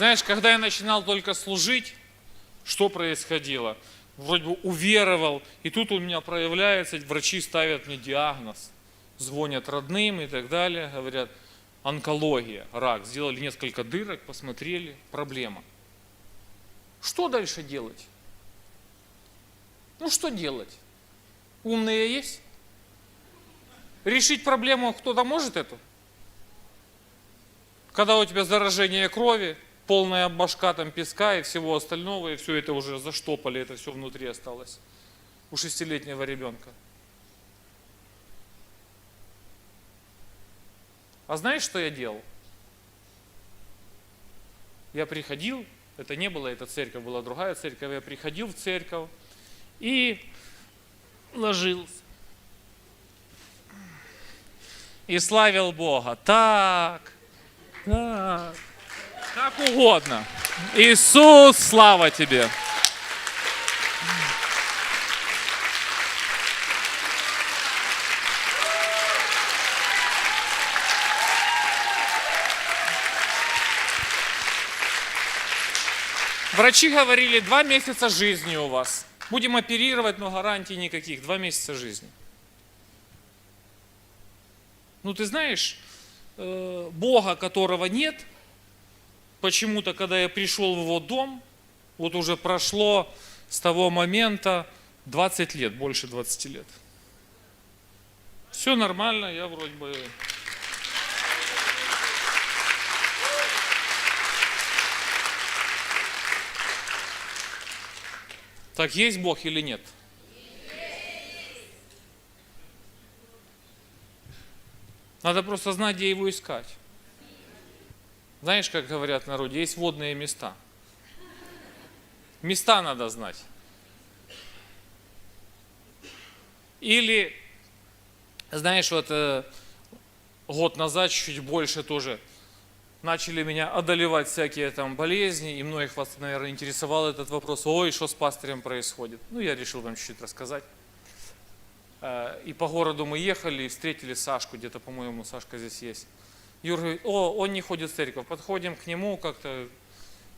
Знаешь, когда я начинал только служить, что происходило? Вроде бы уверовал, и тут у меня проявляется, врачи ставят мне диагноз, звонят родным и так далее, говорят, онкология, рак, сделали несколько дырок, посмотрели, проблема. Что дальше делать? Ну что делать? Умные есть? Решить проблему кто-то может эту? Когда у тебя заражение крови, полная башка там песка и всего остального, и все это уже заштопали, это все внутри осталось у шестилетнего ребенка. А знаешь, что я делал? Я приходил, это не было эта церковь, была другая церковь, я приходил в церковь и ложился. И славил Бога. Так, так, как угодно. Иисус, слава тебе. Врачи говорили, два месяца жизни у вас. Будем оперировать, но гарантий никаких. Два месяца жизни. Ну ты знаешь, э, Бога, которого нет, почему-то, когда я пришел в его дом, вот уже прошло с того момента 20 лет, больше 20 лет. Все нормально, я вроде бы... Так есть Бог или нет? Надо просто знать, где его искать. Знаешь, как говорят в народе, есть водные места. Места надо знать. Или, знаешь, вот э, год назад, чуть больше тоже, начали меня одолевать всякие там болезни, и многих вас, наверное, интересовал этот вопрос, ой, что с пастырем происходит. Ну, я решил вам чуть-чуть рассказать. Э, и по городу мы ехали и встретили Сашку, где-то, по-моему, Сашка здесь есть. Юра говорит, о, он не ходит в церковь. Подходим к нему, как-то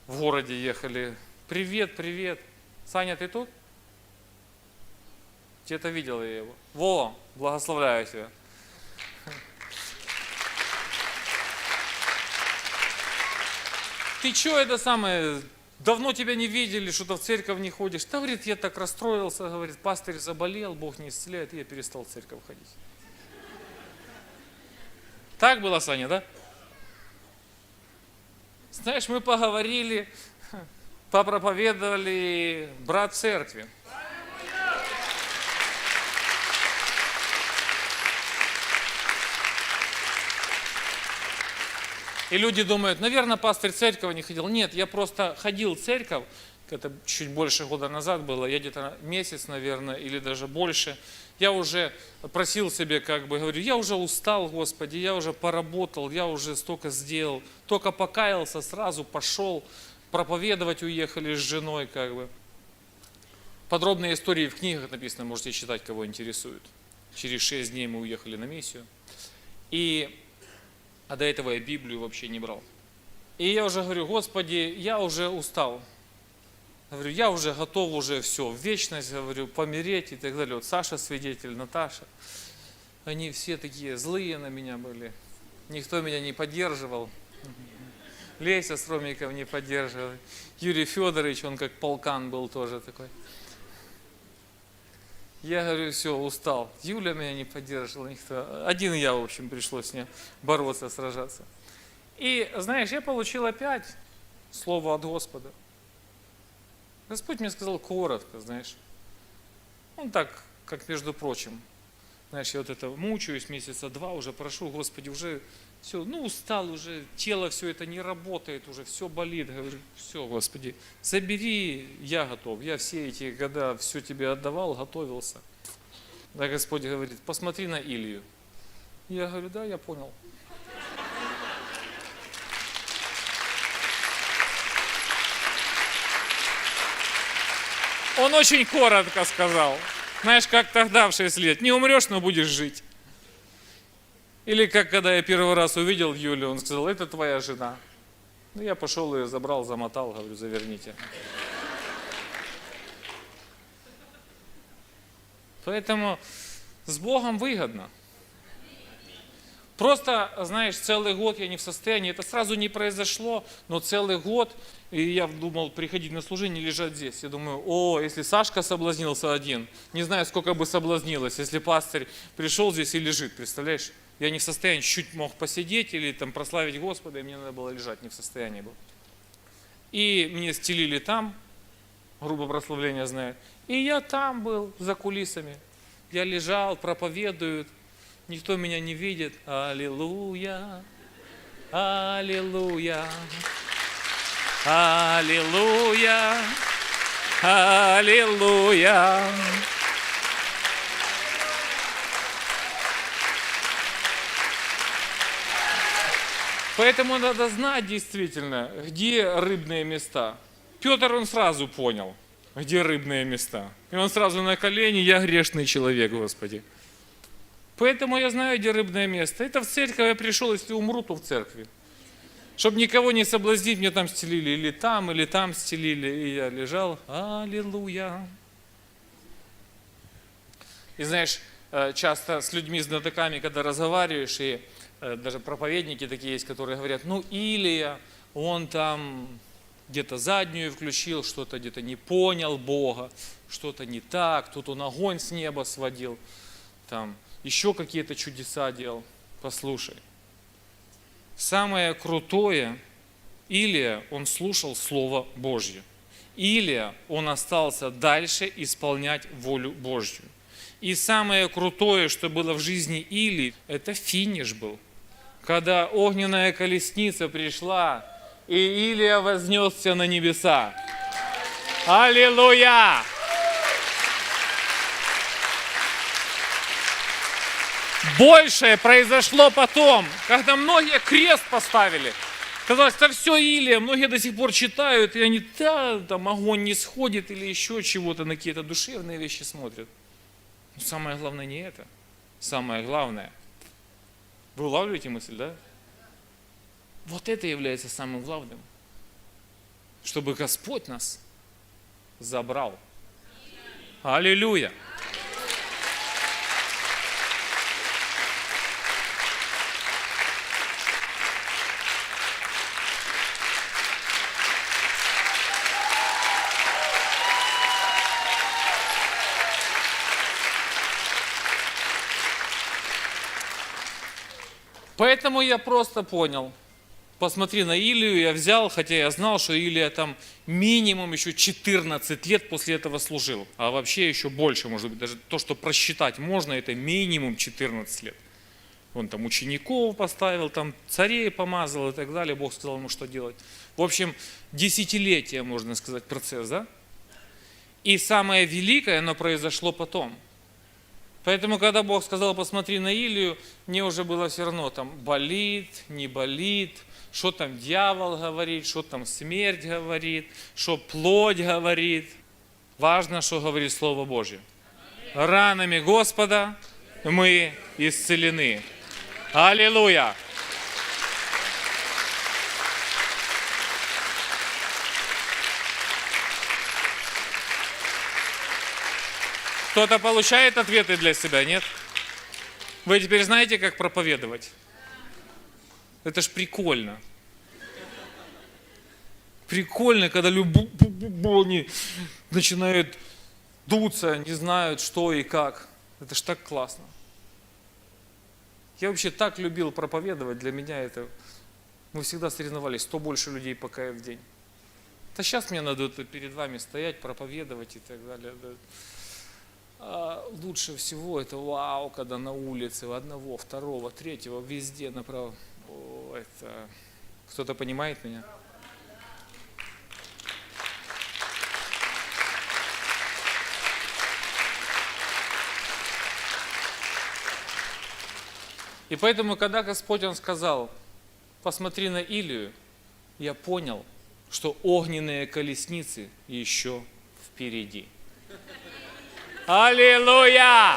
в городе ехали. Привет, привет. Саня, ты тут? Где-то видел я его. Во, благословляю тебя. Ты что это самое, давно тебя не видели, что-то в церковь не ходишь. Да, говорит, я так расстроился, говорит, пастырь заболел, Бог не исцеляет, и я перестал в церковь ходить. Так было, Саня, да? Знаешь, мы поговорили, попроповедовали брат церкви. И люди думают, наверное, пастырь церковь не ходил. Нет, я просто ходил в церковь, это чуть больше года назад было, я где-то месяц, наверное, или даже больше. Я уже просил себе, как бы, говорю, я уже устал, Господи, я уже поработал, я уже столько сделал. Только покаялся, сразу пошел, проповедовать уехали с женой, как бы. Подробные истории в книгах написано, можете читать, кого интересует. Через шесть дней мы уехали на миссию. И а до этого я Библию вообще не брал. И я уже говорю, Господи, я уже устал. Говорю, я уже готов уже все, в вечность, говорю, помереть и так далее. Вот Саша свидетель, Наташа. Они все такие злые на меня были. Никто меня не поддерживал. Леся с Ромиком не поддерживал. Юрий Федорович, он как полкан был тоже такой. Я говорю, все, устал. Юля меня не поддерживала, никто. Один я, в общем, пришлось с ней бороться, сражаться. И, знаешь, я получил опять слово от Господа. Господь мне сказал коротко, знаешь. Он так, как между прочим. Знаешь, я вот это мучаюсь месяца два, уже прошу, Господи, уже все, ну устал уже, тело все это не работает уже, все болит. Говорю, все, Господи, забери, я готов. Я все эти года все тебе отдавал, готовился. Да, Господь говорит, посмотри на Илью. Я говорю, да, я понял. Он очень коротко сказал. Знаешь, как тогда в 6 лет. Не умрешь, но будешь жить. Или как когда я первый раз увидел Юлю, он сказал, это твоя жена. Ну, я пошел ее забрал, замотал, говорю, заверните. Поэтому с Богом выгодно. Просто, знаешь, целый год я не в состоянии, это сразу не произошло, но целый год, и я думал приходить на служение, лежать здесь. Я думаю, о, если Сашка соблазнился один, не знаю, сколько бы соблазнилось, если пастырь пришел здесь и лежит, представляешь? Я не в состоянии, чуть мог посидеть или там прославить Господа, и мне надо было лежать, не в состоянии был. И мне стелили там, грубо прославление знает, и я там был, за кулисами. Я лежал, проповедуют, никто меня не видит. Аллилуйя, аллилуйя, аллилуйя, аллилуйя. Поэтому надо знать действительно, где рыбные места. Петр, он сразу понял, где рыбные места. И он сразу на колени, я грешный человек, Господи. Поэтому я знаю, где рыбное место. Это в церковь я пришел, если умру, то в церкви. Чтобы никого не соблазнить, мне там стелили, или там, или там стелили. И я лежал, аллилуйя. И знаешь, э, часто с людьми, знатоками, когда разговариваешь, и э, даже проповедники такие есть, которые говорят, ну Илия, он там где-то заднюю включил, что-то где-то не понял Бога, что-то не так, тут он огонь с неба сводил, там еще какие-то чудеса делал. Послушай, самое крутое, Илия, он слушал Слово Божье. Илия, он остался дальше исполнять волю Божью. И самое крутое, что было в жизни Илии, это финиш был. Когда огненная колесница пришла, и Илия вознесся на небеса. Аллилуйя! Большее произошло потом, когда многие крест поставили. Казалось, да все Илия, многие до сих пор читают, и они, да, там огонь не сходит или еще чего-то, на какие-то душевные вещи смотрят. Но самое главное не это. Самое главное. Вы улавливаете мысль, да? Вот это является самым главным. Чтобы Господь нас забрал. Аллилуйя! Поэтому я просто понял. Посмотри на Илию, я взял, хотя я знал, что Илия там минимум еще 14 лет после этого служил. А вообще еще больше, может быть, даже то, что просчитать можно, это минимум 14 лет. Он там учеников поставил, там царей помазал и так далее. Бог сказал ему, что делать. В общем, десятилетия, можно сказать, процесс, да? И самое великое, оно произошло потом – Поэтому, когда Бог сказал, посмотри на Илию, мне уже было все равно, там болит, не болит, что там дьявол говорит, что там смерть говорит, что плоть говорит. Важно, что говорит Слово Божье. Ранами Господа мы исцелены. Аллилуйя! Кто-то получает ответы для себя, нет? Вы теперь знаете, как проповедовать? Это ж прикольно. Прикольно, когда они начинают дуться, не знают, что и как. Это ж так классно. Я вообще так любил проповедовать, для меня это... Мы всегда соревновались, 100 больше людей пока в день. Да сейчас мне надо перед вами стоять, проповедовать и так далее. Лучше всего это вау, когда на улице одного, второго, третьего, везде направо. О, это... Кто-то понимает меня? И поэтому, когда Господь Он сказал, посмотри на Илию, я понял, что огненные колесницы еще впереди. Аллилуйя!